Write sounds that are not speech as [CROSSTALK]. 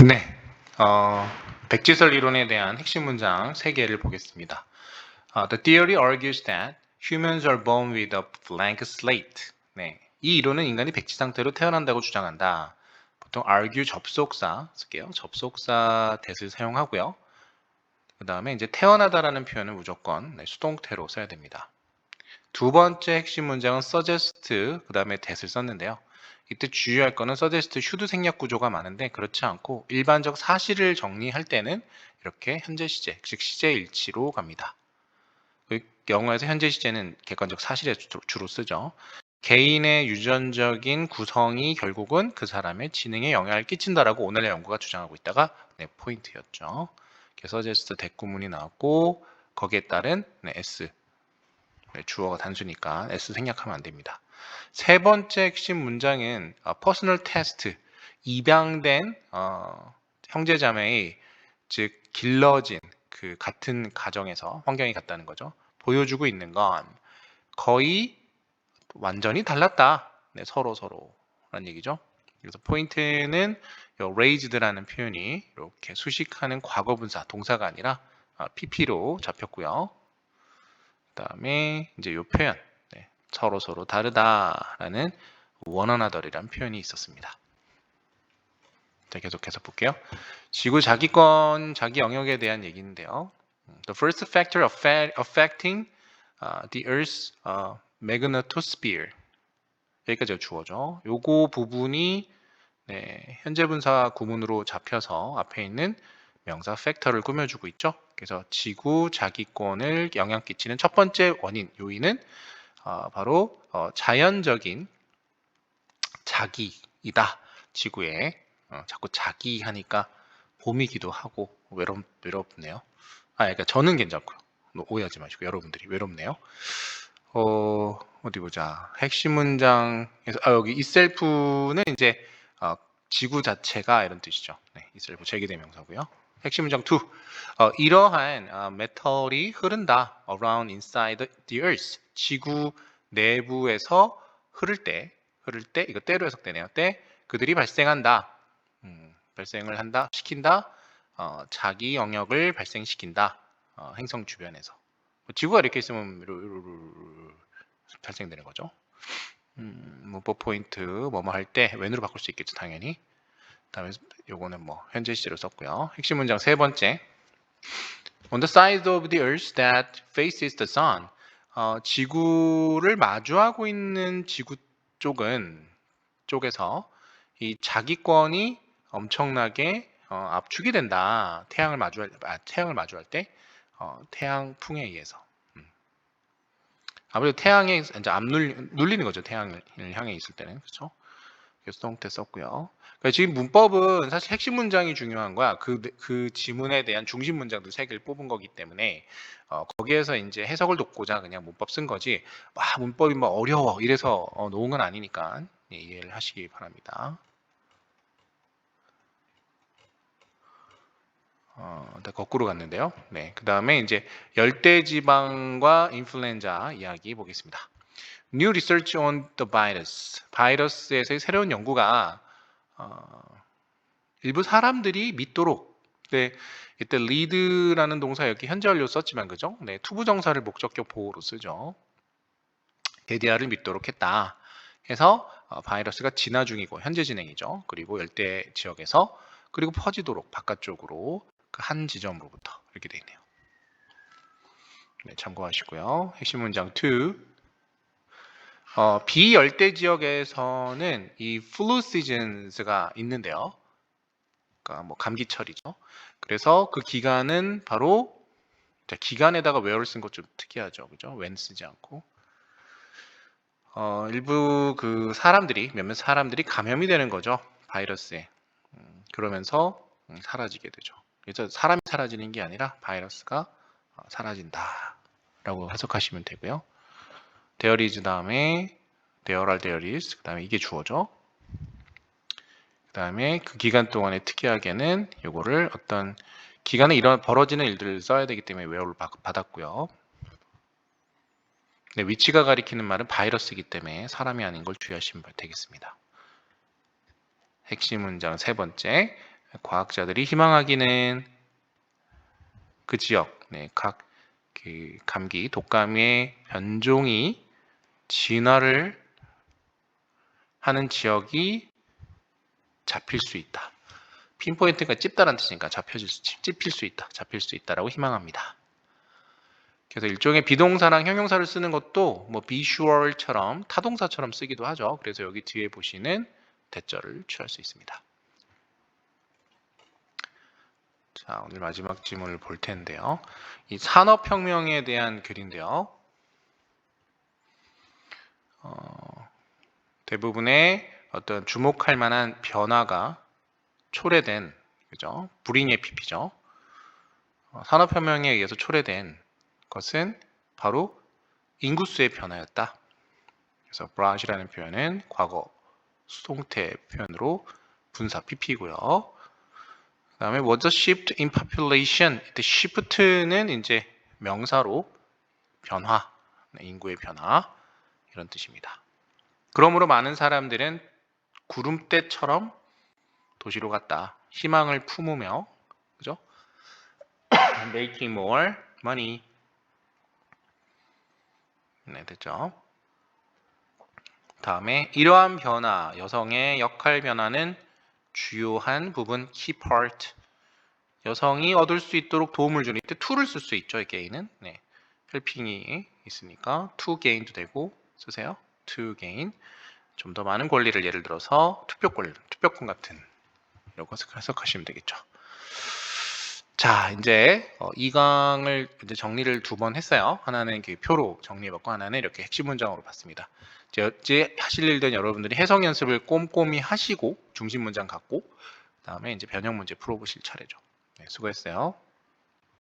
[LAUGHS] 네. 어, 백지설 이론에 대한 핵심 문장 3개를 보겠습니다. 어, the theory argues that humans are born with a blank slate. 네. 이 이론은 인간이 백지 상태로 태어난다고 주장한다. 보통 argue 접속사 쓸게요. 접속사 that을 사용하고요. 그 다음에 이제 태어나다라는 표현은 무조건 네, 수동태로 써야 됩니다. 두 번째 핵심 문장은 suggest, 그 다음에 that을 썼는데요. 이때 주의할 거는 suggest, should 생략 구조가 많은데 그렇지 않고 일반적 사실을 정리할 때는 이렇게 현재 시제, 즉 시제 일치로 갑니다. 그 영어에서 현재 시제는 객관적 사실에 주- 주로 쓰죠. 개인의 유전적인 구성이 결국은 그 사람의 지능에 영향을 끼친다라고 오늘의 연구가 주장하고 있다가 네, 포인트였죠. suggest 대구문이 나왔고 거기에 따른 네, s 네, 주어가 단수니까 s 생략하면 안 됩니다. 세 번째 핵심 문장은 어, 퍼스널 테스트 입양된 어, 형제자매의 즉 길러진 그 같은 가정에서 환경이 같다는 거죠. 보여주고 있는 건 거의 완전히 달랐다. 네, 서로 서로라는 얘기죠. 그래서 포인트는 요 raised라는 표현이 이렇게 수식하는 과거분사 동사가 아니라 어, pp로 잡혔고요. 그다음에 이제 요 표현 네, 서로 서로 다르다라는 another이라는 표현이 있었습니다. 자, 계속해서 볼게요. 지구 자기권, 자기 영역에 대한 얘기인데요. The first factor affecting uh, the Earth's uh, magnetosphere 여기까지가 주어죠. 요거 부분이 네, 현재 분사 구문으로 잡혀서 앞에 있는 명사 팩터를 꾸며주고 있죠. 그래서 지구 자기권을 영향 끼치는 첫 번째 원인 요인은 어, 바로 어, 자연적인 자기이다. 지구에 어, 자꾸 자기 하니까 봄이기도 하고 외롭 외롭네요. 아, 그러니까 저는 괜찮고요. 뭐 오해하지 마시고 여러분들이 외롭네요. 어, 어디 보자. 핵심 문장에서 아 여기 이셀프는 이제 어, 지구 자체가 이런 뜻이죠. 네, 이셀프 제기대명사고요. 핵심 문장 2. 어, 이러한 어, 메탈이 흐른다. around inside the earth. 지구 내부에서 흐를 때, 흐를 때, 이거 때로 해석되네요. 때 그들이 발생한다. 음, 발생을 한다, 시킨다. 어, 자기 영역을 발생시킨다. 어, 행성 주변에서. 뭐 지구가 이렇게 있으면 발생되는 거죠. 음, 문법 포인트 뭐뭐 할때 when으로 바꿀 수 있겠죠, 당연히. 다음에 요거는 뭐 현재 시제로 썼고요. 핵심 문장 세 번째. On the side of the earth that faces the sun. 어, 지구를 마주하고 있는 지구 쪽은 쪽에서 이 자기권이 엄청나게 어, 압축이 된다. 태양을 마주할 아, 태양을 마주할 때 어, 태양풍에 의해서. 음. 아무래도 태양에 이제 앞 눌, 눌리는 거죠. 태양을 향해 있을 때는 그렇죠. 그래서 동태 썼고요. 그러니까 지금 문법은 사실 핵심 문장이 중요한 거야. 그, 그 지문에 대한 중심 문장들 세 개를 뽑은 거기 때문에 어, 거기에서 이제 해석을 돕고자 그냥 문법 쓴 거지. 와 문법이 뭐 어려워 이래서 어, 놓은 건 아니니까 예, 이해를 하시기 바랍니다. 어, 다 거꾸로 갔는데요. 네, 그 다음에 이제 열대지방과 인플루엔자 이야기 보겠습니다. New research on the virus. 바이러스에서의 새로운 연구가 어, 일부 사람들이 믿도록 네, 이때 lead라는 동사 여기 현재 완료 썼지만 그죠? 네, 투부 정사를 목적격 보호로 쓰죠. 데디아를 믿도록 했다. 해서 어, 바이러스가 진화 중이고 현재 진행이죠. 그리고 열대 지역에서 그리고 퍼지도록 바깥쪽으로 그 한 지점으로부터 이렇게 되어 있네요. 네, 참고하시고요. 핵심 문장 2. 어, 비열대 지역에서는 이 flu seasons가 있는데요. 그러니까 뭐 감기철이죠. 그래서 그 기간은 바로 자, 기간에다가 where를 쓴 것 좀 특이하죠. 그죠? when 쓰지 않고. 어, 일부 그 사람들이 몇몇 사람들이 감염이 되는 거죠. 바이러스에. 음, 그러면서 음, 사라지게 되죠. 그래서 사람이 사라지는 게 아니라 바이러스가 어, 사라진다 라고 해석하시면 되고요. 데어리즈 다음에 데어랄 데어리스 그 다음에 이게 주어죠. 그 다음에 그 기간 동안에 특이하게는 요거를 어떤 기간에 이런 벌어지는 일들을 써야 되기 때문에 웨어를 받았고요. 네, 위치가 가리키는 말은 바이러스이기 때문에 사람이 아닌 걸 주의하시면 되겠습니다. 핵심 문장 세 번째. 과학자들이 희망하기는 그 지역, 네, 각 그 감기, 독감의 변종이 진화를 하는 지역이 잡힐 수 있다. 핀포인트가 찝다란 뜻이니까 잡혀질 수, 찝힐 수 있다. 잡힐 수 있다라고 희망합니다. 그래서 일종의 비동사랑 형용사를 쓰는 것도 뭐 be sure처럼 타동사처럼 쓰기도 하죠. 그래서 여기 뒤에 보시는 대절을 취할 수 있습니다. 자, 오늘 마지막 지문을 볼 텐데요. 이 산업혁명에 대한 글인데요. 어, 대부분의 어떤 주목할 만한 변화가 초래된, 그죠? 불잉의 PP죠. 어, 산업혁명에 의해서 초래된 것은 바로 인구수의 변화였다. 그래서 브라시라는 표현은 과거 수동태 표현으로 분사 PP고요. 그 다음에 was a shift in population. 이때 shift는 이제 명사로 변화, 네, 인구의 변화 이런 뜻입니다. 그러므로 많은 사람들은 구름대처럼 도시로 갔다. 희망을 품으며 그죠? [COUGHS] making more money. 네, 됐죠? 다음에 이러한 변화, 여성의 역할 변화는 주요한 부분 key part. 여성이 얻을 수 있도록 도움을 주는 이때 to를 쓸 수 있죠. 이 gain은. 네. helping이 있으니까 to gain도 되고 쓰세요. to gain. 좀 더 많은 권리를 예를 들어서 투표 권리, 투표권 같은 이런 것을 해석하시면 되겠죠. 자, 이제 어, 이 강을 이제 정리를 두 번 했어요. 하나는 이렇게 표로 정리해봤고 하나는 이렇게 핵심 문장으로 봤습니다. 이제, 하실 일들은 여러분들이 해석 연습을 꼼꼼히 하시고 중심 문장 갖고 그다음에 이제 변형 문제 풀어보실 차례죠. 네, 수고했어요.